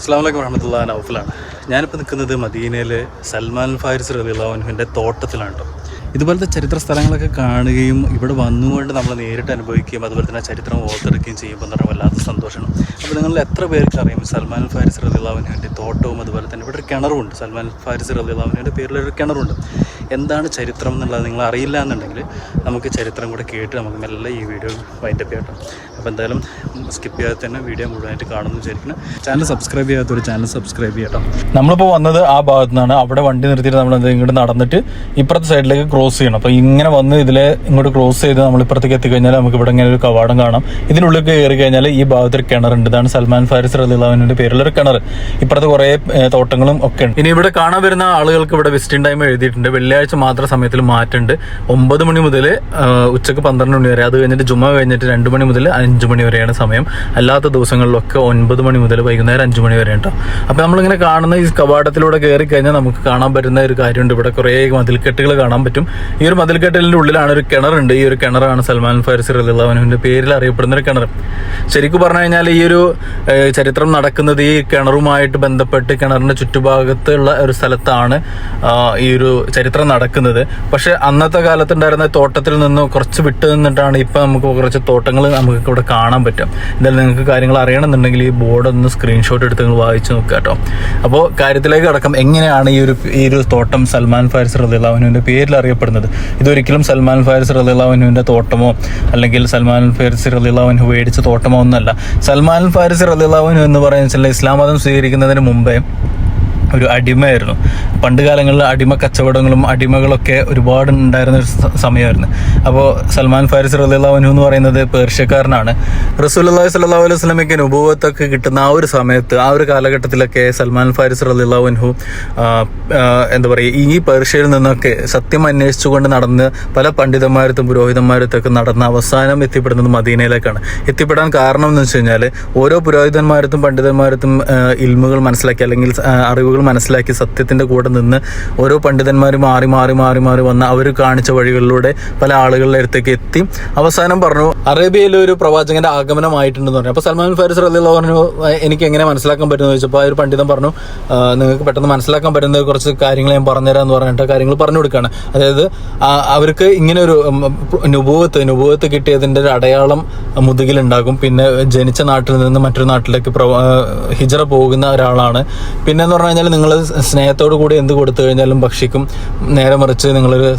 അസ്സാം വലൈക്കും വറഹമത്തുള്ള നൗഫലാണ് ഞാനിപ്പോൾ നിൽക്കുന്നത് മദീനയിലെ സൽമാൻ ഫാരിസ് റലിള്ളാഹുവിന്റെ തോട്ടത്തിലാണ് കേട്ടോ ഇതുപോലത്തെ ചരിത്ര സ്ഥലങ്ങളൊക്കെ കാണുകയും ഇവിടെ വന്നുകൊണ്ട് നമ്മൾ നേരിട്ട് അനുഭവിക്കുകയും അതുപോലെ തന്നെ ചരിത്രം ഓർത്തെടുക്കുകയും ചെയ്യുമ്പോൾ എന്ന് പറഞ്ഞാൽ വല്ലാത്ത സന്തോഷമാണ്. അപ്പോൾ നിങ്ങൾ എത്ര പേർക്ക് അറിയാം സൽമാൻ ഫാരിസ് റലിള്ളാഹുവിന്റെ തോട്ടവും അതുപോലെ തന്നെ ഇവിടെ ഒരു കിണറുമുണ്ട് സൽമാൻ ഫാരിസ് റലിള്ളാഹുവിന്റെ പേരിലൊരു കിണറുണ്ട് എന്താണ് ചരിത്രം എന്നുള്ളത് നിങ്ങൾ അറിയില്ല എന്നുണ്ടെങ്കിൽ നമുക്ക് ചരിത്രം കൂടെ കേട്ട് നമുക്ക് മെല്ലെ ഈ വീഡിയോ വൈൻഡപ്പ് ചെയ്യട്ടോ. അപ്പോൾ എന്തായാലും സ്കിപ്പ് ചെയ്യാതെ തന്നെ വീഡിയോ മുഴുവനായിട്ട് കാണുമെന്ന് വിചാരിക്കണം ചാനൽ സബ്സ്ക്രൈബ് ചെയ്യാത്ത ഒരു ചാനൽ സബ്സ്ക്രൈബ് ചെയ്യട്ടോ. നമ്മളിപ്പോൾ വന്നത് ആ ഭാഗത്തു നിന്നാണ്. അവിടെ വണ്ടി നിർത്തിയിട്ട് നമ്മൾ ഇങ്ങോട്ട് നടന്നിട്ട് ഇപ്പുറത്തെ സൈഡിലേക്ക് ക്രോസ് ചെയ്യണം. അപ്പോൾ ഇങ്ങനെ വന്ന് ഇതിലെ ഇങ്ങോട്ട് ക്രോസ് ചെയ്ത് നമ്മൾ ഇപ്പുറത്തേക്ക് എത്തിക്കഴിഞ്ഞാൽ നമുക്ക് ഇവിടെ ഇങ്ങനെ ഒരു കവാടം കാണാം. ഇതിനുള്ളിൽ കയറി കഴിഞ്ഞാൽ ഈ ഭാഗത്ത് ഒരു കിണറുണ്ട് ഇതാണ് സൽമാൻ ഫാരിസ് റലിള്ളാവിന്റെ പേരിലൊരു കിണർ. ഇപ്പുറത്ത് കുറേ തോട്ടങ്ങളും ഒക്കെ ഉണ്ട്. ഇനി ഇവിടെ കാണാൻ വരുന്ന ആളുകൾക്ക് ഇവിടെ വിസിറ്റിംഗ് ടൈം എഴുതിയിട്ടുണ്ട്. വെള്ളിയാഴ്ച മാത്രം സമയത്തിൽ മാറ്റുണ്ട് ഒമ്പത് മണി മുതൽ ഉച്ചയ്ക്ക് പന്ത്രണ്ട് മണി വരെ. അത് കഴിഞ്ഞിട്ട് ജുമ കഴിഞ്ഞിട്ട് രണ്ട് മണി മുതൽ അഞ്ച് മണി വരെയാണ് സമയം. അല്ലാത്ത ദിവസങ്ങളിലൊക്കെ ഒൻപത് മണി മുതൽ വൈകുന്നേരം അഞ്ച് മണി വരെ ഉണ്ടാവും അപ്പോൾ നമ്മളിങ്ങനെ കാണുന്ന ഈ കവാടത്തിലൂടെ കയറി കഴിഞ്ഞാൽ നമുക്ക് കാണാൻ പറ്റുന്ന ഒരു കാര്യമുണ്ട്. ഇവിടെ കുറേ മതിൽക്കെട്ടുകൾ കാണാൻ പറ്റും. ഈ ഒരു മതിൽക്കെട്ടിലിന്റെ ഉള്ളിലാണ് ഒരു കിണറുണ്ട്. ഈ ഒരു കിണറാണ് സൽമാൻ ഫാരിസ് റലിള്ളവനുവിന്റെ പേരിൽ അറിയപ്പെടുന്ന ഒരു കിണർ ശരിക്കും പറഞ്ഞു കഴിഞ്ഞാൽ ഈ ഒരു ചരിത്രം നടക്കുന്നത് ഈ കിണറുമായിട്ട് ബന്ധപ്പെട്ട് കിണറിന്റെ ചുറ്റുഭാഗത്തുള്ള ഒരു സ്ഥലത്താണ് ഈ ഒരു ചരിത്രം നടക്കുന്നത്. പക്ഷെ അന്നത്തെ കാലത്തുണ്ടായിരുന്ന തോട്ടത്തിൽ നിന്ന് കുറച്ച് വിട്ട് നിന്നിട്ടാണ് ഇപ്പൊ നമുക്ക് കുറച്ച് തോട്ടങ്ങൾ നമുക്ക് ഇവിടെ കാണാൻ പറ്റും. എന്തായാലും നിങ്ങൾക്ക് കാര്യങ്ങൾ അറിയണമെന്നുണ്ടെങ്കിൽ ഈ ബോർഡ് ഒന്ന് സ്ക്രീൻഷോട്ട് എടുത്ത് നിങ്ങൾ വായിച്ചു നോക്കുക കേട്ടോ. അപ്പോൾ കാര്യത്തിലേക്ക് അടക്കം എങ്ങനെയാണ് ഈ ഒരു ഈ ഒരു തോട്ടം സൽമാൻ ഫാരിസ് റലിള്ളാഹുവിന്റെ പേരിൽ അറിയപ്പെടുന്നത്? ഇതൊരിക്കലും സൽമാൻ ഫാരിസ് റലിള്ളാഹുവിന്റെ തോട്ടമോ അല്ലെങ്കിൽ സൽമാൻ ഫാരിസ് റലിള്ളാഹുവിന് മേടിച്ച തോട്ടമോ ഒന്നല്ല. സൽമാൻ ഫാരിസ് റലിള്ളാഹുവിന് എന്ന് പറയുന്നത് ഇസ്ലാം മതം സ്വീകരിക്കുന്നതിന് മുമ്പേ ഒരു അടിമയായിരുന്നു. പണ്ട് കാലങ്ങളിൽ അടിമ കച്ചവടങ്ങളും അടിമകളൊക്കെ ഒരുപാട് ഉണ്ടായിരുന്ന ഒരു സമയമായിരുന്നു. അപ്പോൾ സൽമാൻ ഫാരിസ് റലിള്ളാഹുനു എന്ന് പറയുന്നത് പേർഷ്യക്കാരനാണ്. റസൂലി സല്ലാ അലൈഹി സ്വലമയ്ക്ക് അനുഭവത്തൊക്കെ കിട്ടുന്ന ആ ഒരു സമയത്ത് ആ ഒരു കാലഘട്ടത്തിലൊക്കെ സൽമാൻ ഫാരിസ് റലിള്ളാഹുൻഹു എന്താ പറയുക ഈ പേർഷ്യയിൽ നിന്നൊക്കെ സത്യം അന്വേഷിച്ചുകൊണ്ട് നടന്ന് പല പണ്ഡിതന്മാരത്തും പുരോഹിതന്മാരത്തൊക്കെ നടന്ന അവസാനം എത്തിപ്പെടുന്നത് മദീനയിലേക്കാണ്. എത്തിപ്പെടാൻ കാരണം എന്ന് വെച്ച് കഴിഞ്ഞാൽ ഓരോ പുരോഹിതന്മാരത്തും പണ്ഡിതന്മാരത്തും ഇൽമുകൾ മനസ്സിലാക്കി അല്ലെങ്കിൽ ആ, മനസ്സിലാക്കി സത്യത്തിന്റെ കൂടെ നിന്ന് ഓരോ പണ്ഡിതന്മാർ മാറി മാറി മാറി മാറി വന്ന് അവർ കാണിച്ച വഴികളിലൂടെ പല ആളുകളുടെ അടുത്തേക്ക് എത്തി. അവസാനം പറഞ്ഞു അറേബ്യയിലെ ഒരു പ്രവാചകന്റെ ആഗമനമായിട്ടുണ്ടെന്ന് പറഞ്ഞു. അപ്പോൾ സൽമാൻ ഫാരിസ് റലിയുള്ള പറഞ്ഞു എനിക്ക് എങ്ങനെ മനസ്സിലാക്കാൻ പറ്റുമെന്ന് ചോദിച്ചപ്പോൾ ആ ഒരു പണ്ഡിതൻ പറഞ്ഞു നിങ്ങൾക്ക് പെട്ടെന്ന് മനസ്സിലാക്കാൻ പറ്റുന്ന കുറച്ച് കാര്യങ്ങൾ ഞാൻ പറഞ്ഞുതരാം എന്ന് പറഞ്ഞിട്ട് കാര്യങ്ങൾ പറഞ്ഞു കൊടുക്കുകയാണ്. അതായത് അവർക്ക് ഇങ്ങനെ ഒരു ഉം, നുബൂവത്ത് കിട്ടിയതിന്റെ ഒരു അടയാളം മുതുകിലുണ്ടാകും. പിന്നെ ജനിച്ച നാട്ടിൽ നിന്ന് മറ്റൊരു നാട്ടിലേക്ക് ഹിജറ പോകുന്ന ഒരാളാണ്. പിന്നെ എന്ന് പറഞ്ഞു കഴിഞ്ഞാൽ നിങ്ങൾ സ്നേഹത്തോടു കൂടി എന്ത് കൊടുത്തു കഴിഞ്ഞാലും ഭക്ഷിക്കും. നേരെ മറിച്ച് നിങ്ങളൊരു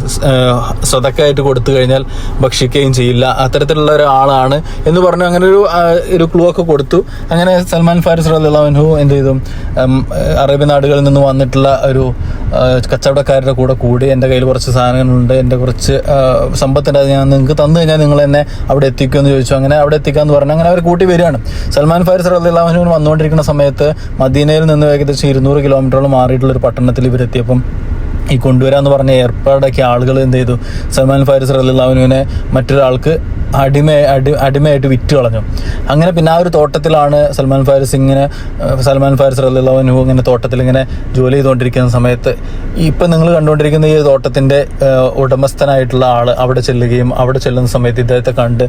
സ്വതക്കായിട്ട് കൊടുത്തു കഴിഞ്ഞാൽ ഭക്ഷിക്കുകയും ചെയ്യില്ല. അത്തരത്തിലുള്ള ഒരാളാണ് എന്ന് പറഞ്ഞു അങ്ങനെ ഒരു ഒരു ക്ലൂ ഒക്കെ കൊടുത്തു. അങ്ങനെ സൽമാൻ ഫാരിസ് റഹ്ലാൻഹു എന്ത് ചെയ്തു? അറേബ്യൻ നാടുകളിൽ നിന്ന് വന്നിട്ടുള്ള ഒരു കച്ചവടക്കാരുടെ കൂടെ കൂടി എന്റെ കയ്യിൽ കുറച്ച് സാധനങ്ങളുണ്ട്. എന്റെ കുറച്ച് സമ്പത്തിന്റെ അത് ഞാൻ നിങ്ങൾക്ക് തന്നു കഴിഞ്ഞാൽ നിങ്ങൾ എന്നെ അവിടെ എത്തിക്കുമെന്ന് ചോദിച്ചു. അങ്ങനെ അവിടെ എത്തിക്കാന്ന് പറഞ്ഞു അങ്ങനെ അവർ കൂട്ടി വരികയാണ്. സൽമാൻ ഫാരിസ് റലിഹുവിന് വന്നുകൊണ്ടിരിക്കുന്ന സമയത്ത് മദീനയിൽ നിന്ന് ഏകദേശം ഇരുന്നൂറ് കിലോമീറ്ററോളം മാറിയിട്ടുള്ള ഒരു പട്ടണത്തിൽ ഇവരെത്തിയപ്പം ഈ കൊണ്ടുവരാന്ന് പറഞ്ഞ ഏർപ്പാടൊക്കെ ആളുകൾ എന്ത് ചെയ്തു? സൽമാൻ ഫാരിസ് റലിഹുവിനെ മറ്റൊരാൾക്ക് അടിമ അടി അടിമയായിട്ട് വിറ്റ് കളഞ്ഞു. അങ്ങനെ പിന്നെ ആ ഒരു തോട്ടത്തിലാണ് സൽമാൻ ഫാരിസ് ഇങ്ങനെ സൽമാൻ ഫാരിസ് റലിഹുവിനു ഇങ്ങനെ തോട്ടത്തിൽ ഇങ്ങനെ ജോലി ചെയ്തുകൊണ്ടിരിക്കുന്ന സമയത്ത് ഇപ്പം നിങ്ങൾ കണ്ടുകൊണ്ടിരിക്കുന്ന ഈ തോട്ടത്തിന്റെ ഉടമസ്ഥനായിട്ടുള്ള ആൾ അവിടെ ചെല്ലുകയും അവിടെ ചെല്ലുന്ന സമയത്ത് ഇദ്ദേഹത്തെ കണ്ട്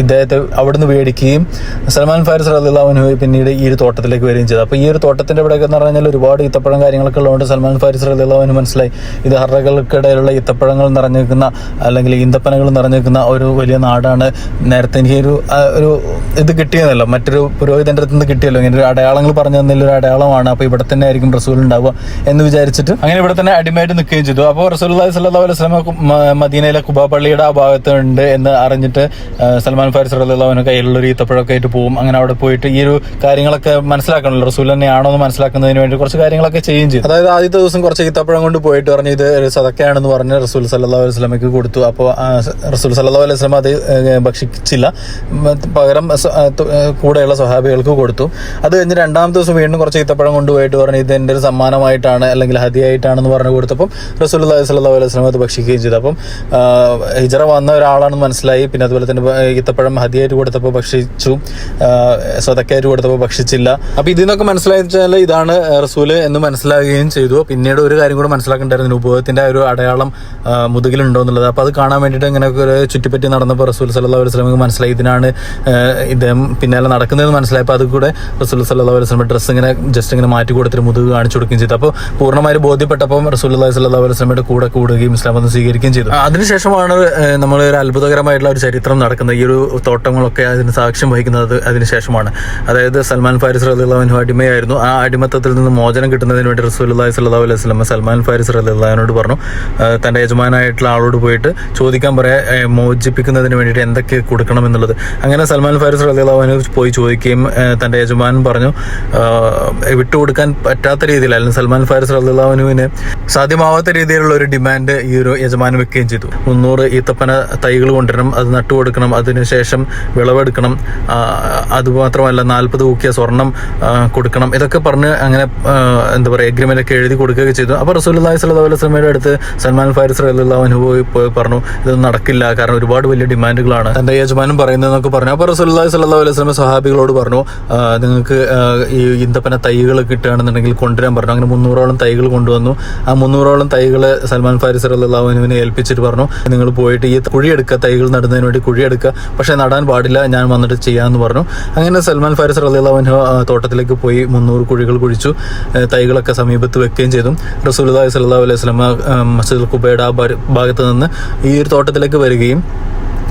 ഇദ്ദേഹത്തെ അവിടുന്ന് മേടിക്കുകയും സൽമാൻ ഫാരിസ് റലിഹുവിനു പിന്നീട് ഈ ഒരു തോട്ടത്തിലേക്ക് വരികയും ചെയ്തു. അപ്പോൾ ഈ ഒരു തോട്ടത്തിന്റെ ഇവിടെയൊക്കെ എന്ന് പറഞ്ഞാൽ ഒരുപാട് ഈത്തപ്പഴം കാര്യങ്ങളൊക്കെ ഉള്ളതുകൊണ്ട് സൽമാൻ ഫാരിസ് റലിഹുവിന് മനസ്സിലായി. ഇത് ഹറകൾക്കിടയിലുള്ള ഈത്തപ്പഴങ്ങൾ നിറഞ്ഞിരിക്കുന്ന അല്ലെങ്കിൽ ഈന്തപ്പനകൾ നിറഞ്ഞിരിക്കുന്ന ഒരു വലിയ നാടാണ് നേരത്തെ എനിക്ക് ഒരു ഒരു ഇത് കിട്ടിയതല്ലോ. മറ്റൊരു പുരോഹിതന്റെ അടുത്ത് നിന്ന് കിട്ടിയല്ലോ. ഇങ്ങനെ ഒരു അടയാളങ്ങൾ പറഞ്ഞു തന്നതിൽ ഒരു അടയാളമാണ്. അപ്പോൾ ഇവിടെ തന്നെ ആയിരിക്കും റസൂൽ ഉണ്ടാവുക എന്ന് വിചാരിച്ചിട്ട് അങ്ങനെ ഇവിടെ തന്നെ അടിമയായിട്ട് നിൽക്കുകയും ചെയ്തു. അപ്പോൾ റസൂൽ സല്ലല്ലാഹു അലൈഹി സ്വലമ മദീനയിലെ കുബാ പള്ളിയുടെ ആ ഭാഗത്ത് ഉണ്ട് എന്ന് അറിഞ്ഞിട്ട് സൽമാൻ ഫാരിസ് റളിയല്ലാഹുവിന് കയ്യിലുള്ള ഒരു ഈത്തപ്പഴമൊക്കെ ആയിട്ട് പോകും അങ്ങനെ അവിടെ പോയിട്ട് ഈ ഒരു കാര്യങ്ങളൊക്കെ മനസ്സിലാക്കണമല്ലോ. റസൂൽ തന്നെയാണോ എന്ന് മനസ്സിലാക്കുന്നതിന് വേണ്ടി കുറച്ച് കാര്യങ്ങളൊക്കെ ചെയ്യുകയും ചെയ്തു. അതായത് ആദ്യത്തെ ദിവസം കുറച്ച് ഈത്തപ്പഴം കൊണ്ട് പോയിട്ട് പറഞ്ഞു ഇത് ഒരു സതക്കയാണെന്ന് പറഞ്ഞ് റസൂൽ സല്ലാ അലൈഹി വസല്ലമയ്ക്ക് കൊടുത്തു. അപ്പോൾ റസൂൽ സല്ലാ അലൈഹി സ്വലം അത് ഭക്ഷിച്ചില്ല. പകരം കൂടെയുള്ള സ്വഹാബികൾക്ക് കൊടുത്തു. അത് കഴിഞ്ഞ് രണ്ടാമത്തെ ദിവസം വീണ്ടും കുറച്ച് ഈത്തപ്പഴം കൊണ്ടുപോയിട്ട് പറഞ്ഞു ഇത് എന്റെ ഒരു സമ്മാനമായിട്ടാണ് അല്ലെങ്കിൽ ഹതിയായിട്ടാണെന്ന് പറഞ്ഞു കൊടുത്തപ്പം റസൂൽ സ്വല്ലാ അലൈഹി വസല്ലം അത് ഭക്ഷിക്കുകയും ചെയ്തു. അപ്പം ഹിജറ വന്ന ഒരാളാണെന്ന് മനസ്സിലായി. പിന്നെ അതുപോലെ തന്നെ ഈത്തപ്പഴം ഹതിയായിട്ട് കൊടുത്തപ്പോൾ ഭക്ഷിച്ചു. സ്വതക്കായിട്ട് കൊടുത്തപ്പോൾ ഭക്ഷിച്ചില്ല. അപ്പോൾ ഇതിൽ നിന്നൊക്കെ മനസ്സിലായി വെച്ചാൽ ഇതാണ് റസൂൽ എന്ന് മനസ്സിലാകുകയും ചെയ്തു. പിന്നീട് ഒരു കാര്യം കൂടെ മനസ്സിലാക്കേണ്ടായിരുന്നു. ഉപയോഗത്തിന്റെ ഒരു അടയാളം മുതുകിലുണ്ടോ എന്നുള്ളത്. അപ്പോൾ അത് കാണാൻ വേണ്ടിയിട്ട് ഒരു ചുറ്റിപ്പറ്റി നടന്നപ്പോൾ റസൂൽ സല്ലാ അലൈഹി സ്വലമക്ക് മനസ്സിലായി. ഇതിനാണ് ഇദ്ദേഹം പിന്നാലെ നടക്കുന്നതെന്ന് മനസ്സിലായപ്പോൾ അത് കൂടെ റസൂൽ സല്ലാ അലൈഹി സ്വലമ ഡ്രസ്സ് ഇങ്ങനെ ജസ്റ്റ് ഇങ്ങനെ മാറ്റി കൊടുത്തിട്ട് മുതുക് കാണിച്ചു കൊടുക്കുകയും ചെയ്തു. അപ്പോൾ പൂർണമായും ബോധ്യപ്പെട്ടപ്പോൾ റസൂൽ അള്ളഹി സല്ലാ അലൈഹി സ്വലമയുടെ കൂടെ കൂടുകയും ഇസ്ലാം മതം സ്വീകരിക്കുകയും ചെയ്തു. അതിനുശേഷമാണ് നമ്മൾ ഒരു അത്ഭുതകരമായിട്ടുള്ള ഒരു ചരിത്രം നടക്കുന്നത്. ഈ ഒരു തോട്ടങ്ങളൊക്കെ അതിന് സാക്ഷ്യം വഹിക്കുന്നത് അതിനുശേഷമാണ്. അതായത് സൽമാൻ ഫാരിസ് റലിള്ളാഹു അടിമയായിരുന്നു. ആ അടിമത്തത്തിൽ നിന്ന് മോചനം കിട്ടുന്നതിന് വേണ്ടി റസൂൽ അള്ളഹി സല്ലാ അലൈഹി സ്വലമ സൽമാൻ ഫാരിസ് റലിള്ളഹാനോട് പറഞ്ഞു. തന്റെ യജമാനായിട്ടുള്ള ആളോട് പോയിട്ട് ചോദിക്കാൻ പറയാ മോചിപ്പിക്കുന്നതിന് വേണ്ടിയിട്ട് എന്തൊക്കെ കൊടുക്കണം എന്നുള്ളത്. അങ്ങനെ സൽമാൻ ഫാരിസ് റലിള്ളാഹുവിന് പോയി ചോദിക്കുകയും തന്റെ യജമാൻ പറഞ്ഞു വിട്ടു വിട്ടുകൊടുക്കാൻ പറ്റാത്ത അല്ലെങ്കിൽ സൽമാൻ ഫാരിസ് റലിള്ളാഹുവിന് സാധ്യമാവാത്ത രീതിയിലുള്ള ഒരു ഡിമാൻഡ് ഈ ഒരു യജമാനൻ വെക്കുകയും ചെയ്തു. മുന്നൂറ് ഈത്തപ്പന തൈകൾ കൊണ്ടുവരണം അത് നട്ടുകൊടുക്കണം അതിനുശേഷം വിളവെടുക്കണം അതുമാത്രമല്ല നാൽപ്പത് ഊക്കിയ സ്വർണം കൊടുക്കണം ഇതൊക്കെ പറഞ്ഞ് അങ്ങനെ എന്താ പറയുക എഗ്രിമെന്റ് ഒക്കെ എഴുതി കൊടുക്കുകയൊക്കെ ചെയ്തു. അപ്പോൾ അള്ളഹി സ്വല്ലല്ലാഹു അലൈഹി അടുത്ത് സൽമാൻ ഫാരിസ് റളിയല്ലാഹു പോയി പോയി പറഞ്ഞു ഇതൊന്നും നടക്കില്ല കാരണം ഒരുപാട് വലിയ ഡിമാൻഡുകളാണ് തന്റെ യജമാനും പറയുന്നതെന്നൊക്കെ പറഞ്ഞു. അപ്പോൾ അള്ളഹി സ്വല്ലല്ലാഹു അലൈഹി വസല്ലം സഹാബികളോട് പറഞ്ഞു നിങ്ങൾക്ക് ഈ ഇന്തപ്പന തൈകൾ കിട്ടുകയാണെന്നുണ്ടെങ്കിൽ കൊണ്ടുവരാൻ പറഞ്ഞു. അങ്ങനെ മുന്നൂറോളം തൈകൾ കൊണ്ടുവന്നു. ആ മുന്നൂറോളം തൈകൾ സൽമാൻ ഫാരിസ് റളിയല്ലാഹുവിനെ ഏൽപ്പിച്ചിട്ട് പറഞ്ഞു നിങ്ങൾ പോയിട്ട് ഈ കുഴിയെടുക്കുക തൈകൾ നടുന്നതിന് വേണ്ടി കുഴിയെടുക്കുക. പക്ഷേ നടാൻ പാടില്ല ഞാൻ വന്നിട്ട് ചെയ്യാമെന്ന് പറഞ്ഞു. അങ്ങനെ സൽമാൻ ഫാരിസ് റളിയല്ലാഹു തോട്ടത്തിലേക്ക് പോയി മുന്നൂറ് കുഴികൾ കുഴിച്ചു തൈകളൊക്കെ സമീപത്ത് വെക്കുകയും ചെയ്തു. റസൂലുള്ളാഹി സ്വല്ലല്ലാഹു അലൈഹി സ്വലമ മസ്ജിദുൽ കുബയുടെ ആ ഭാഗത്ത് നിന്ന് ഈ ഒരു തോട്ടത്തിലേക്ക് വരികയും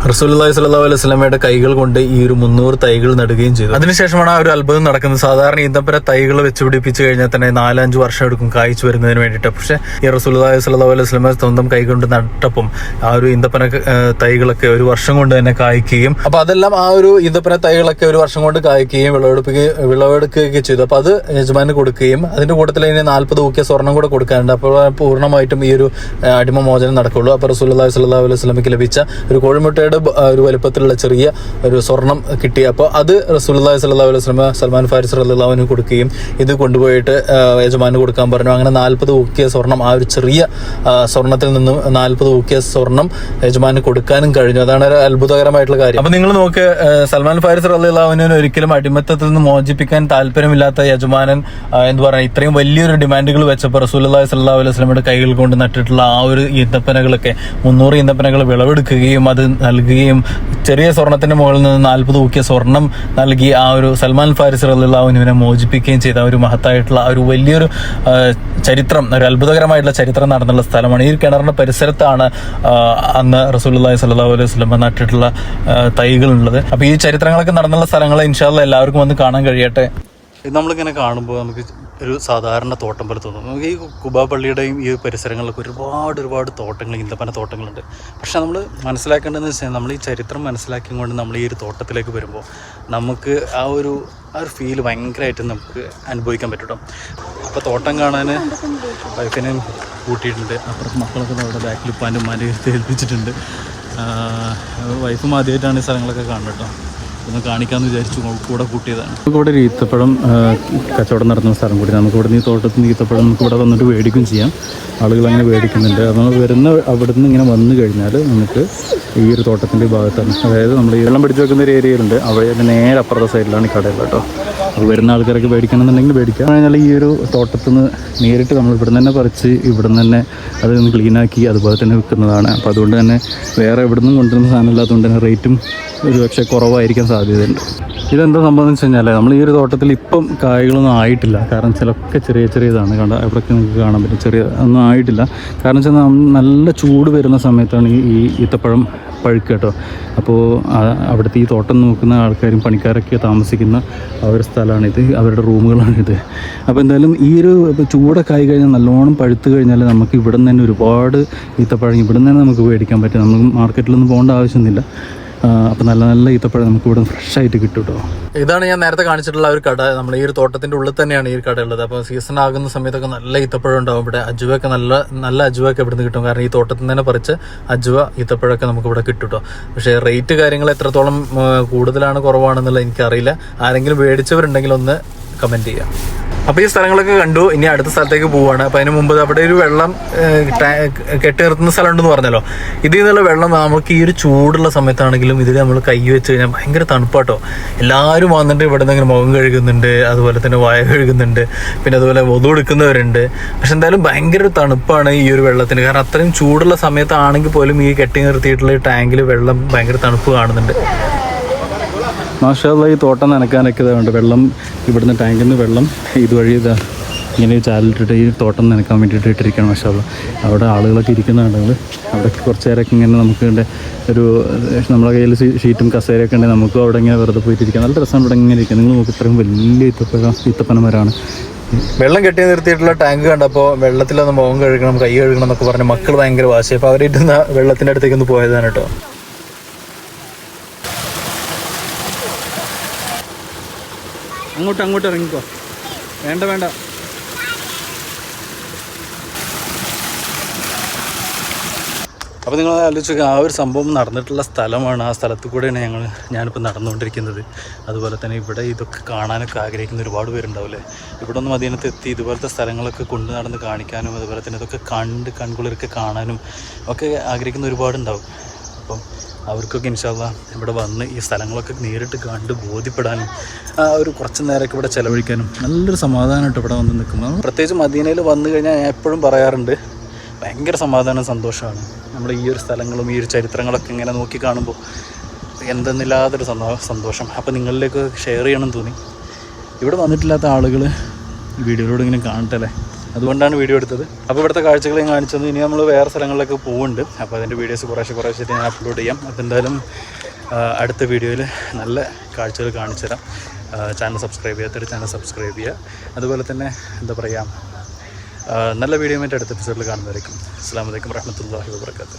റസൂലുള്ളാഹി സ്വല്ലല്ലാഹു അലൈഹി വസല്ലമയുടെ കൈകൾ കൊണ്ട് ഈ ഒരു മുന്നൂറ് തൈകൾ നടുകയും ചെയ്തു. അതിനുശേഷമാണ് ആ ഒരു അത്ഭുതം നടക്കുന്നത്. സാധാരണ ഈന്തപ്പന തൈകൾ വെച്ച് പിടിപ്പിച്ച് കഴിഞ്ഞാൽ തന്നെ നാലഞ്ച് വർഷം എടുക്കും കായ്ച്ചു വരുന്നതിന് വേണ്ടിയിട്ട്. പക്ഷേ ഈ റസൂലുള്ളാഹി സ്വല്ലല്ലാഹു അലൈഹി വസല്ലമ സ്വന്തം കൈ കൊണ്ട് നട്ടപ്പം ആ ഒരു ഈന്തപ്പന തൈകളൊക്കെ ഒരു വർഷം കൊണ്ട് തന്നെ കായ്ക്കുകയും അപ്പൊ അതെല്ലാം ആ ഒരു ഈന്തപ്പന തൈകളൊക്കെ ഒരു വർഷം കൊണ്ട് കായ്ക്കുകയും വിളവെടുപ്പിക്കുകയും വിളവെടുക്കുകയൊക്കെ ചെയ്തു. അപ്പൊ അത് യജമാന് കൊടുക്കുകയും അതിന്റെ കൂട്ടത്തിൽ ഇനി നാൽപ്പത് ഊക്കിയ സ്വർണം കൂടെ കൊടുക്കാനുണ്ട്. അപ്പോൾ പൂർണമായിട്ടും ഈ ഒരു അടിമ മോചനം നടക്കുള്ളൂ. അപ്പൊ റസൂലുള്ളാഹി സ്വല്ലല്ലാഹു അലൈഹി വസല്ലമയ്ക്ക് ലഭിച്ച ഒരു കോഴിമുട്ടയുടെ ബ- ഒരു വലുപ്പത്തിലുള്ള ചെറിയ ഒരു സ്വർണം കിട്ടി. അപ്പോൾ അത് സ്വല്ലല്ലാഹു അലൈഹി വസല്ലമ സൽമാൻ ഫാരിസ് അള്ളാഹുവിന് കൊടുക്കുകയും ഇത് കൊണ്ടുപോയിട്ട് യജമാന് കൊടുക്കാൻ പറഞ്ഞു. അങ്ങനെ നാൽപ്പത് ഊക്കിയ സ്വർണം ആ ഒരു ചെറിയ സ്വർണത്തിൽ നിന്നും നാൽപ്പത് ഊക്കിയ സ്വർണം യജമാന് കൊടുക്കാനും കഴിഞ്ഞു. അതാണ് ഒരു അത്ഭുതകരമായിട്ടുള്ള കാര്യം. അപ്പൊ നിങ്ങൾ നോക്ക് സൽമാൻ ഫാരിസ് അള്ളാഹുവിനെ ഒരിക്കലും അടിമത്തത്തിൽ നിന്ന് മോചിപ്പിക്കാൻ താല്പര്യമില്ലാത്ത യജമാനൻ എന്ന് പറഞ്ഞാൽ ഇത്രയും വലിയൊരു ഡിമാൻഡുകൾ വെച്ചപ്പോൾ റസൂലുള്ളാഹി സ്വല്ലല്ലാഹു അലൈഹി വസല്ലമയുടെ കൈകൾ കൊണ്ട് നട്ടിട്ടുള്ള ആ ഒരു ഈന്തപ്പനകളൊക്കെ മുന്നൂറ് ഈന്തപ്പനകൾ വിളവെടുക്കുകയും അത് ചെറിയ സ്വർണത്തിന്റെ മുകളിൽ നിന്ന് നാൽപ്പത് ഊക്കിയ സ്വർണം നൽകി ആ ഒരു സൽമാൻ ഫാരിസ് റളിയല്ലാഹുവിനെ മോചിപ്പിക്കുകയും ചെയ്ത ഒരു മഹത്തായിട്ടുള്ള ഒരു വലിയൊരു ചരിത്രം ഒരു അത്ഭുതകരമായിട്ടുള്ള ചരിത്രം നടന്നുള്ള സ്ഥലമാണ്. ഈ കിണറിന്റെ പരിസരത്താണ് അന്ന് റസൂലുള്ളാഹി സ്വല്ലല്ലാഹു അലൈഹി വസല്ലം നട്ടിട്ടുള്ള തൈകൾ ഉള്ളത് അപ്പൊ ഈ ചരിത്രങ്ങളൊക്കെ നടന്നുള്ള സ്ഥലങ്ങൾ ഇൻഷാല്ല എല്ലാവർക്കും വന്ന് കാണാൻ കഴിയട്ടെ. നമ്മളിങ്ങനെ കാണുമ്പോൾ നമുക്ക് ഒരു സാധാരണ തോട്ടം പോലെ തോന്നും. നമുക്ക് ഈ കുബാ പള്ളിയുടെയും ഈ പരിസരങ്ങളിലൊക്കെ ഒരുപാട് ഒരുപാട് തോട്ടങ്ങൾ ഇന്ദപ്പന തോട്ടങ്ങളുണ്ട്. പക്ഷെ നമ്മൾ മനസ്സിലാക്കേണ്ടതെന്ന് വെച്ചാൽ നമ്മൾ ഈ ചരിത്രം മനസ്സിലാക്കിക്കൊണ്ട് നമ്മൾ ഈ ഒരു തോട്ടത്തിലേക്ക് വരുമ്പോൾ നമുക്ക് ആ ഒരു ആ ഒരു ഫീൽ ഭയങ്കരമായിട്ട് നമുക്ക് അനുഭവിക്കാൻ പറ്റും അപ്പോൾ തോട്ടം കാണാൻ വൈഫിനെ കൂട്ടിയിട്ടുണ്ട്. അപ്പുറത്ത് മക്കളൊക്കെ നമ്മുടെ ബാക്കിൽ ഉപ്പാന്റെ ഉമ്മാന്റെ ഏൽപ്പിച്ചിട്ടുണ്ട്. വൈഫും ആദ്യമായിട്ടാണ് ഈ സ്ഥലങ്ങളൊക്കെ കാണുന്നത് കേട്ടോ ഒന്ന് കാണിക്കാമെന്ന് വിചാരിച്ചു. കൂടെ കൂട്ടിയതാണ്. നമുക്ക് ഇവിടെ ഒരു ഈത്തപ്പഴം കച്ചവടം നടത്തുന്ന സ്ഥലം കൂടി. നമുക്ക് ഇവിടെ നിന്ന് തോട്ടത്തിൽ നിന്ന് ഈത്തപ്പഴം നമുക്ക് ഇവിടെ വന്നിട്ട് മേടിക്കും ചെയ്യാം. ആളുകൾ അങ്ങനെ മേടിക്കുന്നുണ്ട് നമ്മൾ വരുന്ന അവിടെ നിന്ന് ഇങ്ങനെ വന്നു കഴിഞ്ഞാൽ നമുക്ക് ഈ ഒരു തോട്ടത്തിന്റെ ഭാഗത്താണ്. അതായത് നമ്മൾ ഈ വെള്ളം പിടിച്ചു വെക്കുന്ന ഒരു ഏരിയയിലുണ്ട്. അവിടെ നേരെ അപ്പുറത്തെ സൈഡിലാണ് ഈ കടയുള്ളത് കേട്ടോ. അപ്പോൾ വരുന്ന ആൾക്കാരൊക്കെ മേടിക്കണമെന്നുണ്ടെങ്കിൽ മേടിക്കാം കഴിഞ്ഞാൽ ഈ ഒരു തോട്ടത്തിൽ നിന്ന് നേരിട്ട് നമ്മൾ ഇവിടെ തന്നെ പറിച്ച് ഇവിടെ നിന്ന് തന്നെ അത് ഒന്ന് ക്ലീനാക്കി അതുപോലെ തന്നെ വിൽക്കുന്നതാണ് അപ്പോൾ അതുകൊണ്ട് തന്നെ വേറെ ഇവിടെ നിന്നും കൊണ്ടുവരുന്ന സാധനം ഇല്ലാത്തതുകൊണ്ട് തന്നെ റേറ്റും ഒരു പക്ഷേ കുറവായിരിക്കാൻ സാധ്യതയുണ്ട്. ഇതെന്താ സംഭവം എന്ന് വെച്ച് കഴിഞ്ഞാൽ നമ്മൾ ഈ ഒരു തോട്ടത്തിൽ ഇപ്പം കായകളൊന്നും ആയിട്ടില്ല. കാരണം ചിലൊക്കെ ചെറിയ ചെറിയതാണ്. കണ്ട ഇവിടെയൊക്കെ നമുക്ക് കാണാൻ പറ്റും. ചെറിയ ഒന്നും ആയിട്ടില്ല. കാരണം വെച്ചാൽ നല്ല ചൂട് വരുന്ന സമയത്താണ് ഈ ഈ ഈത്തപ്പഴം പഴുക്കുക കേട്ടോ. അപ്പോൾ അവിടുത്തെ ഈ തോട്ടം നോക്കുന്ന ആൾക്കാരും പണിക്കാരൊക്കെ താമസിക്കുന്ന ഒരു സ്ഥലമാണിത്. അവരുടെ റൂമുകളാണിത്. അപ്പോൾ എന്തായാലും ഈ ഒരു ചൂടൊക്കെ ആയി കഴിഞ്ഞാൽ നല്ലോണം പഴുത്ത് കഴിഞ്ഞാൽ നമുക്ക് ഇവിടെ നിന്ന് തന്നെ ഒരുപാട് ഈത്തപ്പഴം ഇവിടെ നിന്ന് തന്നെ നമുക്ക് മേടിക്കാൻ പറ്റും. നമുക്ക് മാർക്കറ്റിലൊന്നും പോകേണ്ട ആവശ്യമൊന്നുമില്ല. അപ്പോൾ നല്ല നല്ല ഈത്തപ്പഴം നമുക്ക് ഇവിടെ ഫ്രഷ് ആയിട്ട് കിട്ടും കേട്ടോ ഇതാണ് ഞാൻ നേരത്തെ കാണിച്ചിട്ടുള്ള ഒരു കട. നമ്മൾ ഈ ഒരു തോട്ടത്തിന്റെ ഉള്ളിൽ തന്നെയാണ് ഈ കട ഉള്ളത്. അപ്പോൾ സീസൺ ആകുന്ന സമയത്തൊക്കെ നല്ല ഈത്തപ്പഴം ഉണ്ടാവും ഇവിടെ. അജുവൊക്കെ നല്ല നല്ല അജുവൊക്കെ ഇവിടുന്ന് കിട്ടും. കാരണം ഈ തോട്ടത്തിൽ തന്നെ പറിച്ച് അജുവ ഈത്തപ്പഴമൊക്കെ നമുക്ക് ഇവിടെ കിട്ടും കേട്ടോ പക്ഷേ റേറ്റ് കാര്യങ്ങൾ എത്രത്തോളം കൂടുതലാണ് കുറവാണെന്നുള്ളത് എനിക്കറിയില്ല. ആരെങ്കിലും മേടിച്ചവരുണ്ടെങ്കിൽ ഒന്ന് കമന്റ് ചെയ്യാം. അപ്പോൾ ഈ സ്ഥലങ്ങളൊക്കെ കണ്ടു. ഇനി അടുത്ത സ്ഥലത്തേക്ക് പോവാണ്. അപ്പോൾ അതിന് മുമ്പ് അവിടെ ഒരു വെള്ളം കെട്ടി നിർത്തുന്ന സ്ഥലമുണ്ടെന്ന് പറഞ്ഞല്ലോ. ഇതിൽ നിന്നുള്ള വെള്ളം നമുക്ക് ഈ ഒരു ചൂടുള്ള സമയത്താണെങ്കിലും ഇതിൽ നമ്മൾ കൈ വെച്ച് കഴിഞ്ഞാൽ ഭയങ്കര തണുപ്പാട്ടോ. എല്ലാവരും വന്നിട്ട് ഇവിടെ നിന്ന് മുഖം കഴുകുന്നുണ്ട് അതുപോലെ തന്നെ വായ കഴുകുന്നുണ്ട് പിന്നെ അതുപോലെ വധു എടുക്കുന്നവരുണ്ട്. പക്ഷെ എന്തായാലും ഭയങ്കര തണുപ്പാണ് ഈ ഒരു വെള്ളത്തിന്. കാരണം അത്രയും ചൂടുള്ള സമയത്താണെങ്കിൽ പോലും ഈ കെട്ടി നിർത്തിയിട്ടുള്ള ടാങ്കിൽ വെള്ളം ഭയങ്കര തണുപ്പ് കാണുന്നുണ്ട്. മാഷാല്ല ഈ തോട്ടം നനക്കാനൊക്കെ ഇതുണ്ട് വെള്ളം ഇവിടുന്ന് ടാങ്കിൽ നിന്ന് വെള്ളം ഇതുവഴി ഇതാ ഇങ്ങനെ ചാലിട്ടിട്ട് ഈ തോട്ടം നനക്കാൻ വേണ്ടിയിട്ട് ഇട്ടിരിക്കുകയാണ് മാഷാല്ല. അവിടെ ആളുകളൊക്കെ ഇരിക്കുന്നുണ്ടെങ്കിൽ അവിടെ കുറച്ച് നേരമൊക്കെ ഇങ്ങനെ നമുക്ക് ഒരു നമ്മുടെ കയ്യിൽ ഷീറ്റും കസേരയൊക്കെ ഉണ്ടെങ്കിൽ നമുക്കും അവിടെ ഇങ്ങനെ വെറുതെ പോയിട്ടിരിക്കാം. നല്ല രസമാണ് ഇവിടെ ഇങ്ങനെ ഇരിക്കുക നിങ്ങൾ നോക്കി ഇത്രയും വലിയ ഈത്തപ്പഴ ഈത്തപ്പനമരാണ്. വെള്ളം കെട്ടി നിർത്തിയിട്ടുള്ള ടാങ്ക് കണ്ടപ്പോൾ വെള്ളത്തിലൊന്ന് മുഖം കഴുകണം കൈ കഴുകണം എന്നൊക്കെ പറഞ്ഞ് മക്കൾ ഭയങ്കര വാശി അപ്പോൾ അവരിട്ടുന്ന വെള്ളത്തിന്റെ അടുത്തേക്ക് ഒന്ന് പോയതാണ് കേട്ടോ. അങ്ങോട്ട് അങ്ങോട്ട് ഇറങ്ങിക്കോ. വേണ്ട വേണ്ട. അപ്പോൾ നിങ്ങൾ ആലോചിച്ചു ആ ഒരു സംഭവം നടന്നിട്ടുള്ള സ്ഥലമാണ്. ആ സ്ഥലത്ത് കൂടെയാണ് ഞങ്ങൾ ഞാനിപ്പോൾ നടന്നുകൊണ്ടിരിക്കുന്നത്. അതുപോലെ തന്നെ ഇവിടെ ഇതൊക്കെ കാണാനൊക്കെ ആഗ്രഹിക്കുന്ന ഒരുപാട് പേരുണ്ടാവില്ലേ? ഇവിടെ ഒന്നും അതിനകത്ത് എത്തി ഇതുപോലത്തെ സ്ഥലങ്ങളൊക്കെ കൊണ്ടു നടന്ന് കാണിക്കാനും അതുപോലെ തന്നെ ഇതൊക്കെ കണ്ട് കൺകുളിരൊക്കെ കാണാനും ഒക്കെ ആഗ്രഹിക്കുന്ന ഒരുപാടുണ്ടാവും. അവർക്കൊക്കെ ഇൻഷാല്ല ഇവിടെ വന്ന് ഈ സ്ഥലങ്ങളൊക്കെ നേരിട്ട് കണ്ട് ബോധ്യപ്പെടാനും ആ ഒരു കുറച്ച് നേരമൊക്കെ ഇവിടെ ചിലവഴിക്കാനും നല്ലൊരു സമാധാനമായിട്ട് ഇവിടെ വന്ന് നിൽക്കുമ്പോൾ പ്രത്യേകിച്ച് മദീനയിൽ വന്നു കഴിഞ്ഞാൽ ഞാൻ എപ്പോഴും പറയാറുണ്ട് ഭയങ്കര സമാധാനം സന്തോഷമാണ്. നമ്മൾ ഈ ഒരു സ്ഥലങ്ങളും ഈ ഒരു ചരിത്രങ്ങളൊക്കെ ഇങ്ങനെ നോക്കി കാണുമ്പോൾ എന്തെന്നില്ലാത്തൊരു സന്തോ- സന്തോഷം. അപ്പോൾ നിങ്ങളിലേക്ക് ഷെയർ ചെയ്യണം തോന്നി. ഇവിടെ വന്നിട്ടില്ലാത്ത ആളുകൾ വീഡിയോയിലൂടെ ഇങ്ങനെ കാണട്ടല്ലേ അതുകൊണ്ടാണ് വീഡിയോ എടുത്തത്. അപ്പോൾ ഇവിടുത്തെ കാഴ്ചകൾ ഞാൻ കാണിച്ചത്. ഇനി നമ്മൾ വേറെ സ്ഥലങ്ങളിലൊക്കെ പോകുന്നുണ്ട് അപ്പോൾ അതിന്റെ വീഡിയോസ് കുറേശ്ശെ കുറേശ്ശെ ഞാൻ അപ്ലോഡ് ചെയ്യാം. അപ്പോൾ എന്തായാലും അടുത്ത വീഡിയോയിൽ നല്ല കാഴ്ചകൾ കാണിച്ചു തരാം. ചാനൽ സബ്സ്ക്രൈബ് ചെയ്യാത്തൊരു ചാനൽ സബ്സ്ക്രൈബ് ചെയ്യുക. അതുപോലെ തന്നെ എന്താ പറയുക നല്ല വീഡിയോ മറ്റേ അടുത്ത എപ്പിസോഡിൽ കാണുന്നതായിരിക്കും. അസ്സാം വലൈക്കും വരഹമത്തല്ലാഹി വാബർക്കാത്തു